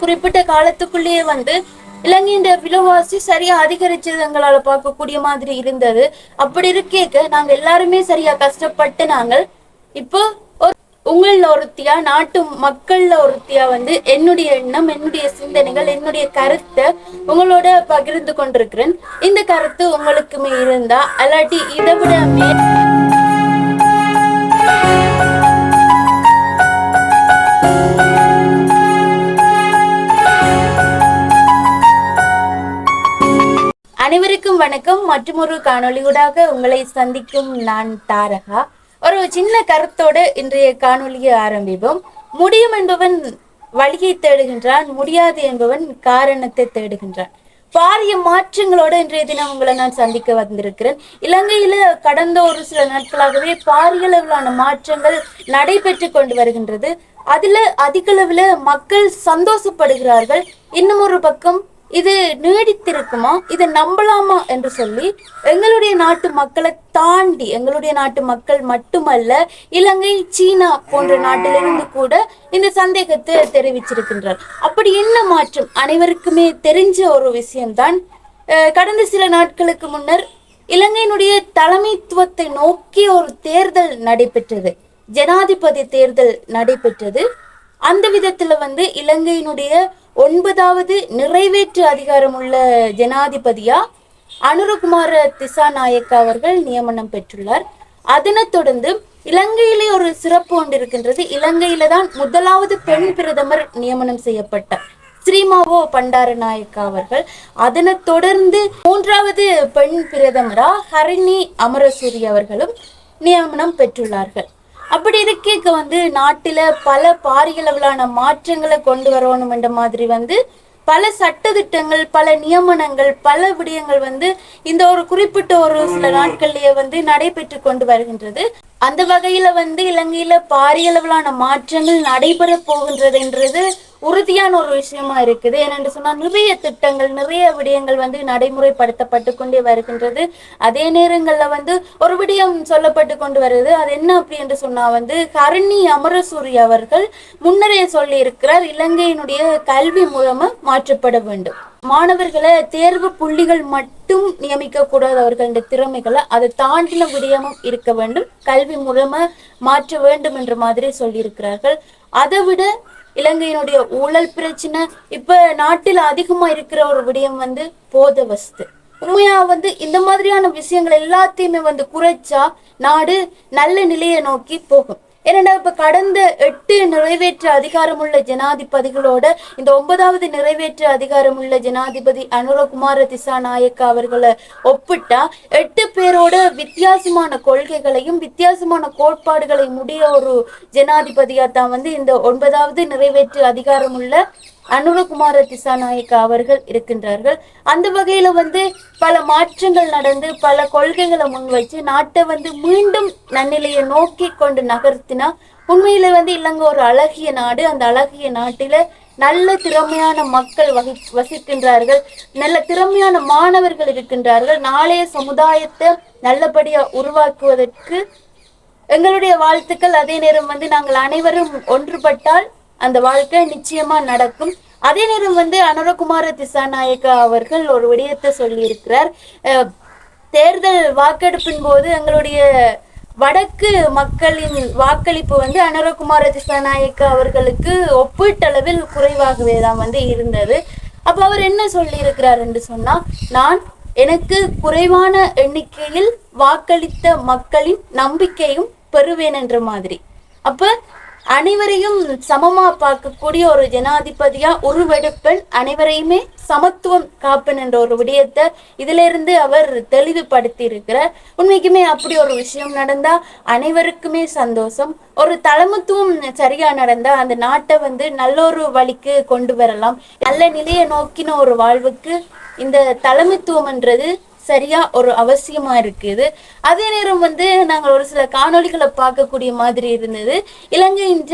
குறிப்பிட்ட காலத்துக்குள்ளேயே வந்து இலங்கையின் விலைவாசி சரியா அதிகரிச்சது எங்களால பார்க்கக்கூடிய மாதிரி இருந்தது. அப்படி இருக்கேக்க நாங்க எல்லாருமே சரியா கஷ்டப்பட்டு நாங்கள் இப்போ உங்களில் ஒருத்தியா நாட்டு மக்கள்ல ஒருத்தியா வந்து என்னுடைய எண்ணம் என்னுடைய சிந்தனைகள் என்னுடைய கருத்தை உங்களோட பகிர்ந்து கொண்டிருக்கிறேன். இந்த கருத்து உங்களுக்குமே இருந்தா அல்லாட்டி இதை விட மே அனைவருக்கும் வணக்கம். மற்றொரு காணொளியூடாக உங்களை சந்திக்கும் நான் தாரகா. ஒரு சின்ன கருத்தோடு இன்றைய காணொளியை ஆரம்பிப்போம். முடியும் என்பவன் வழியை தேடுகின்றான் முடியாது என்பவன் காரணத்தை தேடுகின்றான். பாரிய மாற்றங்களோட இன்றைய தினம் உங்களை நான் சந்திக்க வந்திருக்கிறேன். இலங்கையில கடந்த ஒரு சில நாட்களாகவே பாரிய அளவிலான மாற்றங்கள் நடைபெற்று கொண்டு வருகின்றது. அதுல அதிக மக்கள் சந்தோஷப்படுகிறார்கள். இன்னும் ஒரு பக்கம் இது நீடித்திருக்குமா? இதை நம்பலாமா என்று சொல்லி எங்களுடைய நாட்டு மக்களை தாண்டி எங்களுடைய நாட்டு மக்கள் மட்டுமல்ல இலங்கை சீனா போன்ற நாட்டிலிருந்து கூட இந்த சந்தேகத்தை தெரிவிச்சிருக்கின்றார். அப்படி என்ன மாற்றம்? அனைவருக்குமே தெரிஞ்ச ஒரு விஷயம்தான் கடந்த சில நாட்களுக்கு முன்னர் இலங்கையினுடைய தலைமைத்துவத்தை நோக்கி ஒரு தேர்தல் நடைபெற்றது. ஜனாதிபதி தேர்தல் நடைபெற்றது. அந்த விதத்துல வந்து இலங்கையினுடைய ஒன்பதாவது நிறைவேற்று அதிகாரம் உள்ள ஜனாதிபதியா? அனுரகுமார திசாநாயக்க அவர்கள் நியமனம் பெற்றுள்ளார். அதனைத் தொடர்ந்து இலங்கையிலே ஒரு சிறப்பு ஒன்று இருக்கின்றது இலங்கையில தான் முதலாவது பெண் பிரதமர் நியமனம் செய்யப்பட்டார் ஸ்ரீமாவோ பண்டாரநாயக்கா அவர்கள். அதனைத் தொடர்ந்து மூன்றாவது பெண் பிரதமரா ஹரிணி அமரசூரி அவர்களும் நியமனம் பெற்றுள்ளார்கள். அப்படி இருக்க வந்து நாட்டில பல பாரியளவிலான மாற்றங்களை கொண்டு வரணும் என்ற மாதிரி வந்து பல சட்டதிட்டங்கள் பல நியமனங்கள் பல விடயங்கள் வந்து இந்த ஒரு குறிப்பிட்ட ஒரு சில நாட்கள்லயே வந்து நடைபெற்று கொண்டு வருகின்றது. அந்த வகையில வந்து இலங்கையில பாரியளவிலான மாற்றங்கள் நடைபெற போகின்றதுன்றது உறுதியான ஒரு விஷயமா இருக்குது. ஏனென்று சொன்னால் நிறைய திட்டங்கள் நிறைய விடயங்கள் வந்து நடைமுறைப்படுத்தப்பட்டு கொண்டே வருகின்றது. அதே நேரங்களில் வந்து ஒரு விடயம் சொல்லப்பட்டு கொண்டு வருது. அது என்ன அப்படி என்று சொன்னால் வந்து கருணி அமரசூரி அவர்கள் முன்னரே சொல்லி இருக்கிறார் இலங்கையினுடைய கல்வி மூலமாக மாற்றப்பட வேண்டும். மாணவர்களை தேர்வு புள்ளிகள் மட்டும் நியமிக்க கூடாது அவர்களுடைய திறமைகளை. அதை தாண்டின விடயமும் இருக்க வேண்டும். கல்வி மூலமா மாற்ற வேண்டும் என்ற மாதிரி சொல்லியிருக்கிறார்கள். அதை விட இலங்கையினுடைய ஊழல் பிரச்சனை இப்ப நாட்டில் அதிகமா இருக்கிற ஒரு விடயம் வந்து போத வஸ்து உண்மையா வந்து இந்த மாதிரியான விஷயங்கள் எல்லாத்தையுமே வந்து குறைச்சா நாடு நல்ல நிலையை நோக்கி போகும். ஏன்னா இப்ப கடந்த எட்டு நிறைவேற்று அதிகாரமுள்ள ஜனாதிபதிகளோட இந்த ஒன்பதாவது நிறைவேற்று அதிகாரமுள்ள ஜனாதிபதி அனுரகுமார திசாநாயக்க அவர்களை ஒப்பிட்டா எட்டு பேரோட வித்தியாசமான கொள்கைகளையும் வித்தியாசமான கோட்பாடுகளையும் முடிய ஒரு ஜனாதிபதியா தான் வந்து இந்த ஒன்பதாவது நிறைவேற்று அதிகாரமுள்ள அனுரகுமார திசாநாயக்க அவர்கள் இருக்கின்றார்கள். அந்த வகையில வந்து பல மாற்றங்கள் நடந்து பல கொள்கைகளை முன்வைச்சு நாட்டை வந்து மீண்டும் நன்னிலையை நோக்கி கொண்டு நகர்த்தினா உண்மையில வந்து இலங்கை ஒரு அழகிய நாடு. அந்த அழகிய நாட்டில நல்ல திறமையான மக்கள் வகி வசிக்கின்றார்கள். நல்ல திறமையான மாணவர்கள் இருக்கின்றார்கள். நாளைய சமுதாயத்தை நல்லபடியா உருவாக்குவதற்கு எங்களுடைய வாழ்த்துக்கள். அதே நேரம் வந்து நாங்கள் அனைவரும் ஒன்றுபட்டால் அந்த வாழ்க்கை நிச்சயமா நடக்கும். அதே நேரம் வந்து அனுரகுமார திசாநாயக்கா அவர்கள் ஒரு விடயத்தை சொல்லியிருக்கிறார். அஹ், தேர்தல் வாக்கெடுப்பின் போது எங்களுடைய வடக்கு மக்களின் வாக்களிப்பு வந்து அனுரகுமார திசாநாயக்க அவர்களுக்கு ஒப்பீட்டளவில் குறைவாகவே தான் வந்து இருந்தது. அப்ப அவர் என்ன சொல்லியிருக்கிறார் என்று சொன்னா நான் எனக்கு குறைவான எண்ணிக்கையில் வாக்களித்த மக்களின் நம்பிக்கையும் பெறுவேன் என்ற மாதிரி. அப்ப அனைவரையும் சமமா பார்க்கக்கூடிய ஒரு ஜனாதிபதியா உருவெடுப்பன். அனைவரையுமே சமத்துவம் காப்பன் என்ற ஒரு விடயத்தை இதுல இருந்து அவர் தெளிவுபடுத்தி இருக்கிறார் உண்மைக்குமே அப்படி ஒரு விஷயம் நடந்தா அனைவருக்குமே சந்தோஷம். ஒரு தலைமத்துவம் சரியா நடந்தா அந்த நாட்டை வந்து நல்ல ஒரு வழிக்கு கொண்டு வரலாம். நல்ல நிலையை நோக்கின ஒரு வாழ்வுக்கு இந்த தலைமைத்துவம்ன்றது சரியா ஒரு அவசியமா இருக்குது. அதே நேரம் வந்து நாங்கள் ஒரு சில காணொளிகளை பார்க்கக்கூடிய மாதிரி இருந்தது. இலங்கையின்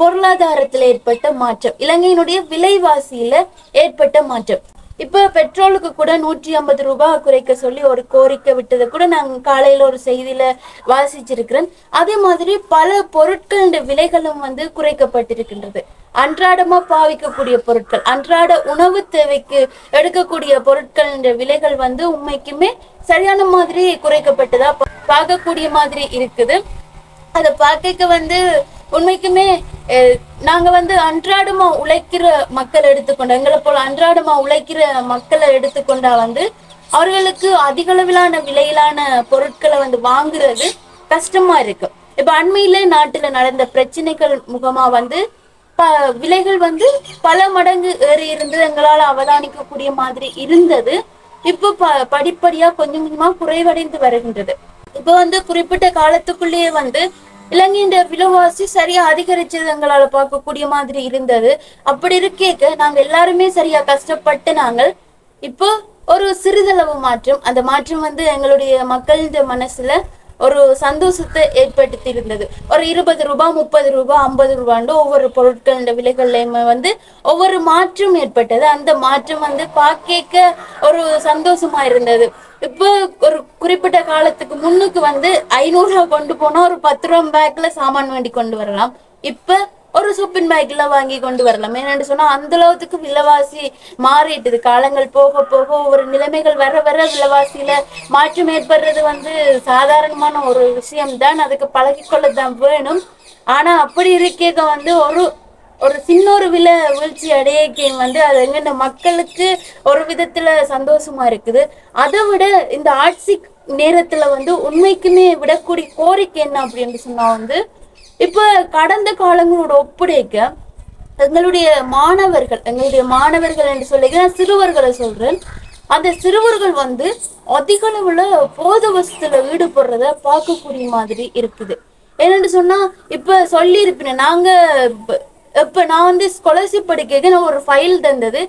பொருளாதாரத்தில் ஏற்பட்ட மாற்றம் இலங்கையினுடைய விலைவாசியில ஏற்பட்ட மாற்றம். இப்ப பெட்ரோலுக்கு கூட நூற்றி ஐம்பது ரூபாய் குறைக்க சொல்லி ஒரு கோரிக்கை விட்டதை கூட நான் காலையில ஒரு செய்தியில வாசிச்சிருக்கிறேன். அதே மாதிரி பல பொருட்களின் விலைகளும் வந்து குறைக்கப்பட்டிருக்கின்றது. அன்றாடமா பாவிக்கக்கூடிய பொருட்கள் அன்றாட உணவு தேவைக்கு எடுக்கக்கூடிய பொருட்களின் விலைகள் வந்து உண்மைக்குமே சரியான மாதிரி குறைக்கப்பட்டதா பார்க்கக்கூடிய மாதிரி இருக்குது. அதை பார்க்க வந்து உண்மைக்குமே நாங்க வந்து அன்றாடமா உழைக்கிற மக்கள் எடுத்துக்கொண்டா எங்களை போல அன்றாடமா உழைக்கிற மக்களை எடுத்துக்கொண்டா வந்து அவர்களுக்கு அதிக அளவிலான விலையிலான பொருட்களை வந்து வாங்குறது கஷ்டமா இருக்கு. இப்ப அண்மையில நாட்டுல நடந்த பிரச்சனைகள் முகமா வந்து ப விலைகள் வந்து பல மடங்கு ஏறி இருந்தது எங்களால் அவதானிக்கக்கூடிய மாதிரி இருந்தது. இப்போ ப படிப்படியா கொஞ்சம் கொஞ்சமா குறைவடைந்து வருகின்றது. இப்போ வந்து குறிப்பிட்ட காலத்துக்குள்ளேயே வந்து இலங்கையின் விலைவாசி சரியா அதிகரிச்சது எங்களால பார்க்கக்கூடிய மாதிரி இருந்தது. அப்படி இருக்கேக்க நாங்க எல்லாருமே சரியா கஷ்டப்பட்டு நாங்கள் இப்போ ஒரு சிறிதளவு மாற்றம் அந்த மாற்றம் வந்து எங்களுடைய மக்களின் மனசுல ஒரு சந்தோஷத்தை ஏற்படுத்தி இருந்தது ஒரு இருபது ரூபாய் முப்பது ரூபாய் ஐம்பது ரூபாண்டு ஒவ்வொரு பொருட்களின் விலைகள்லையுமே வந்து ஒவ்வொரு மாற்றம் ஏற்பட்டது. அந்த மாற்றம் வந்து பார்க்க ஒரு சந்தோஷமா இருந்தது. இப்போ ஒரு குறிப்பிட்ட காலத்துக்கு முன்னுக்கு வந்து ஐநூறு ரூபா கொண்டு போனா ஒரு பத்து ரூபா பேக்ல சாமான் வண்டி கொண்டு வரலாம். இப்ப ஒரு சொப்பின் பேக்ல வாங்கி கொண்டு வரலாம். என்னன்னு சொன்னா அந்த அளவுக்கு விலைவாசி மாறிட்டுது. காலங்கள் போக போக ஒவ்வொரு நிலைமைகள் வர வர விலைவாசியில மாற்றம் ஏற்படுறது வந்து சாதாரணமான ஒரு விஷயம் தான் அதுக்கு பழகிக்கொள்ள தான் வேணும். ஆனா அப்படி இருக்க வந்து ஒரு ஒரு சின்ன ஒரு விலை வீழ்ச்சி அடையக்கையும் வந்து அது எங்க மக்களுக்கு ஒரு விதத்துல சந்தோஷமா இருக்குது. அதை விட இந்த ஆட்சி நேரத்துல வந்து உண்மைக்குமே விடக்கூடிய கோரிக்கை என்ன அப்படின்னு சொன்னா வந்து இப்ப கடந்த காலங்களோட ஒப்படைக்க எங்களுடைய மாணவர்கள் எங்களுடைய மாணவர்கள் என்று சொல்லி நான் சிறுவர்களை சொல்றேன். அந்த சிறுவர்கள் வந்து அதிக அளவுல போத வசத்துல ஈடுபடுறத பார்க்கக்கூடிய மாதிரி இருக்குது. என்னென்னு சொன்னா இப்ப சொல்லி இருப்பினேன் நாங்க இப்போ நான் வந்து ஸ்காலர்ஷிப் படிக்க நான் ஒரு ஃபைல் தந்தது.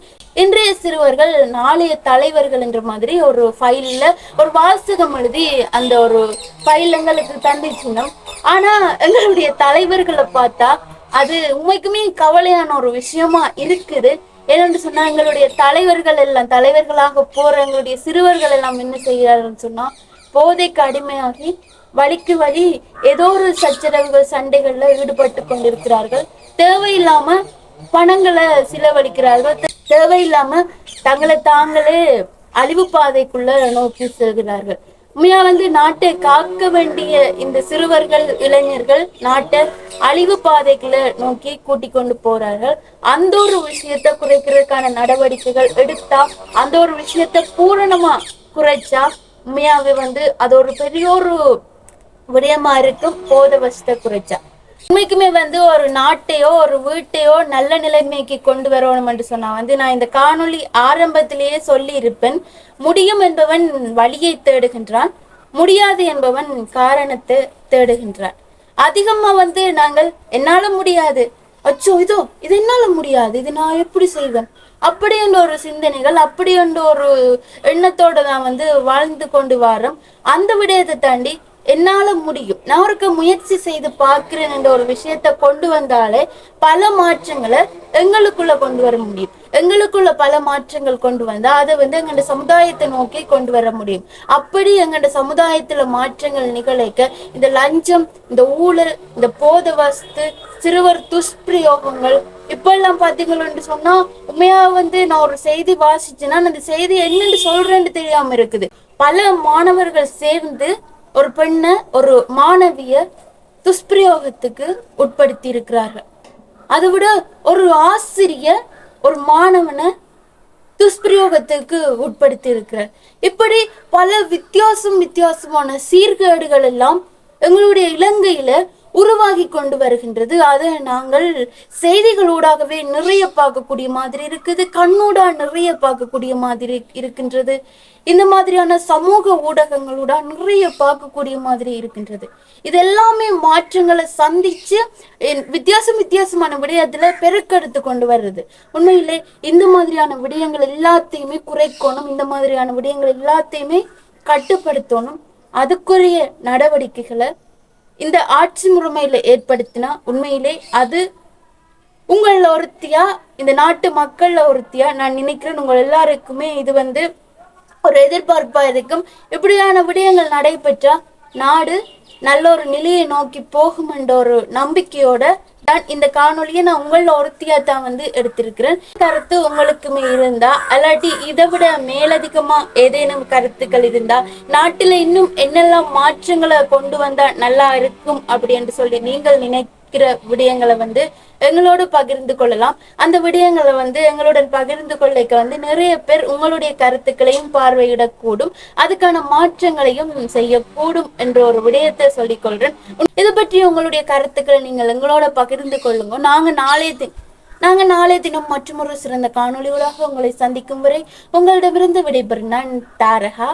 இன்றைய சிறுவர்கள் நாளைய தலைவர்கள் என்ற மாதிரி ஒரு ஃபைல்ல ஒரு வாசகம் எழுதி அந்த ஒரு ஃபைல் எங்களுக்கு தந்துச்சுனோம் ஆனா எங்களுடைய தலைவர்களை பார்த்தா அது உண்மைக்குமே கவலையான ஒரு விஷயமா இருக்குது. ஏனென்று சொன்னா எங்களுடைய தலைவர்கள் எல்லாம் தலைவர்களாக போற எங்களுடைய சிறுவர்கள் எல்லாம் என்ன செய்கிறாருன்னு சொன்னா போதைக்கு அடிமையாகி வழிக்கு வழி ஏதோ ஒரு சச்சரவுகள் சண்டைகள்ல ஈடுபட்டு கொண்டிருக்கிறார்கள். தேவையில்லாம பணங்களை செலவழிக்கிறார்கள். தேவையில்லாம தங்களை தாங்களே அழிவு பாதைக்குள்ள நோக்கி செல்கிறார்கள். உண்மையா வந்து நாட்டை காக்க வேண்டிய இந்த சிறுவர்கள் இளைஞர்கள் நாட்டை அழிவு பாதைக்குள்ள நோக்கி கூட்டிக் கொண்டு போறார்கள். அந்த ஒரு விஷயத்தை குறைக்கிறதுக்கான நடவடிக்கைகள் எடுத்தா அந்த ஒரு விஷயத்தை பூரணமா குறைச்சா உண்மையாவே வந்து அது ஒரு பெரிய ஒரு விடயமா இருக்கும் போத வசத்தை குறைச்சா. உண்மைக்குமே வந்து ஒரு நாட்டையோ ஒரு வீட்டையோ நல்ல நிலைமைக்கு கொண்டு வரணும் என்று சொன்னா வந்து நான் இந்த காணொளி ஆரம்பத்திலேயே சொல்லி இருப்பேன் முடியும் என்பவன் வழியை தேடுகின்றான் முடியாது என்பவன் காரணத்தை தேடுகின்றான். அதிகமா வந்து நாங்கள் என்னால முடியாது. அச்சோ இதோ இது என்னால முடியாது இது நான் எப்படி செய்வேன்? அப்படி என்ற ஒரு சிந்தனைகள் அப்படி என்ற ஒரு எண்ணத்தோட நான் வந்து வாழ்ந்து கொண்டு வாரோம். அந்த விடயத்தை தாண்டி என்னால முடியும். நான் ஒருக்க முயற்சி செய்து பார்க்கிறேன் என்ற ஒரு விஷயத்த கொண்டு வந்தாலே பல மாற்றங்களை எங்களுக்குள்ள கொண்டு வர முடியும். எங்களுக்குள்ள பல மாற்றங்கள் கொண்டு வந்தா அதை வந்து எங்கட சமுதாயத்தை நோக்கி கொண்டு வர முடியும். அப்படி எங்களோட சமுதாயத்துல மாற்றங்கள் நிகழைக்க இந்த லஞ்சம் இந்த ஊழல் இந்த போத வஸ்து சிறுவர் துஷ்பிரயோகங்கள் இப்பெல்லாம் பாத்தீங்கன்னு சொன்னா உண்மையா வந்து நான் ஒரு செய்தி வாசிச்சேன்னா அந்த செய்தி என்னன்னு சொல்றேன்னு தெரியாம இருக்குது. பல மாணவர்கள் சேர்ந்து ஒரு பெண்ணை ஒரு மாணவிய துஷ்பிரயோகத்துக்கு உட்படுத்தி இருக்கிறார்கள் அதை விட ஒரு ஆசிரியர் ஒரு மாணவனை துஷ்பிரயோகத்துக்கு உட்படுத்தி இருக்கிறார் இப்படி பல வித்தியாசம் வித்தியாசமான சீர்கேடுகள் எல்லாம் எங்களுடைய இலங்கையில உருவாகி கொண்டு வருகின்றது. அதை நாங்கள் செய்திகளூடாகவே நிறைய பார்க்கக்கூடிய மாதிரி இருக்குது. கண்ணூடா நிறைய பார்க்கக்கூடிய மாதிரி இருக்கின்றது. இந்த மாதிரியான சமூக ஊடகங்களூடா நிறைய பார்க்கக்கூடிய மாதிரி இருக்கின்றது. இது எல்லாமே மாற்றங்களை சந்திச்சு வித்தியாசம் வித்தியாசமான விடயத்துல பெருக்கெடுத்து கொண்டு வர்றது. உண்மையிலே இந்த மாதிரியான விடயங்கள் எல்லாத்தையுமே குறைக்கணும் இந்த மாதிரியான விடயங்கள் எல்லாத்தையுமே கட்டுப்படுத்தணும். அதுக்குரிய நடவடிக்கைகளை இந்த ஆட்சி முறைமையில ஏற்படுத்தினா உண்மையிலே அது உங்களில் ஒருத்தியா இந்த நாட்டு மக்கள்ல ஒருத்தியா நான் நினைக்கிறேன் உங்கள் எல்லாருக்குமே இது வந்து ஒரு எதிர்பார்ப்பா இருக்கும். இப்படியான விடயங்கள் நடைபெற்றா நாடு நல்ல ஒரு நிலையை நோக்கி போகும் என்ற ஒரு நம்பிக்கையோட தான் இந்த காணொளியை நான் உங்கள ஒருத்தியா தான் வந்து எடுத்திருக்கிறேன். கருத்து உங்களுக்குமே இருந்தா அல்லாட்டி இதை விட மேலதிகமா ஏதேனும் கருத்துக்கள் இருந்தா நாட்டுல இன்னும் என்னெல்லாம் மாற்றங்களை கொண்டு வந்தா நல்லா இருக்கும் அப்படி என்று சொல்லி நீங்கள் இருக்கிற விடயங்களை வந்து எங்களோடு பகிர்ந்து கொள்ளலாம். அந்த விடயங்களை வந்து எங்களுடன் பகிர்ந்து கொள்ளைக்க வந்து நிறைய பேர் உங்களுடைய கருத்துக்களையும் பார்வையிடக்கூடும். அதுக்கான மாற்றங்களையும் செய்யக்கூடும் என்ற ஒரு விடயத்தை சொல்லிக் கொள்றேன் இது பற்றி உங்களுடைய கருத்துக்களை நீங்கள் எங்களோட பகிர்ந்து கொள்ளுங்க. நாங்க நாளைய தி நாங்க நாளைய தினம் மற்றொரு சிறந்த காணொளியோடாக உங்களை சந்திக்கும் வரை உங்களிடமிருந்து விடைபெறும் நான் தாரகா.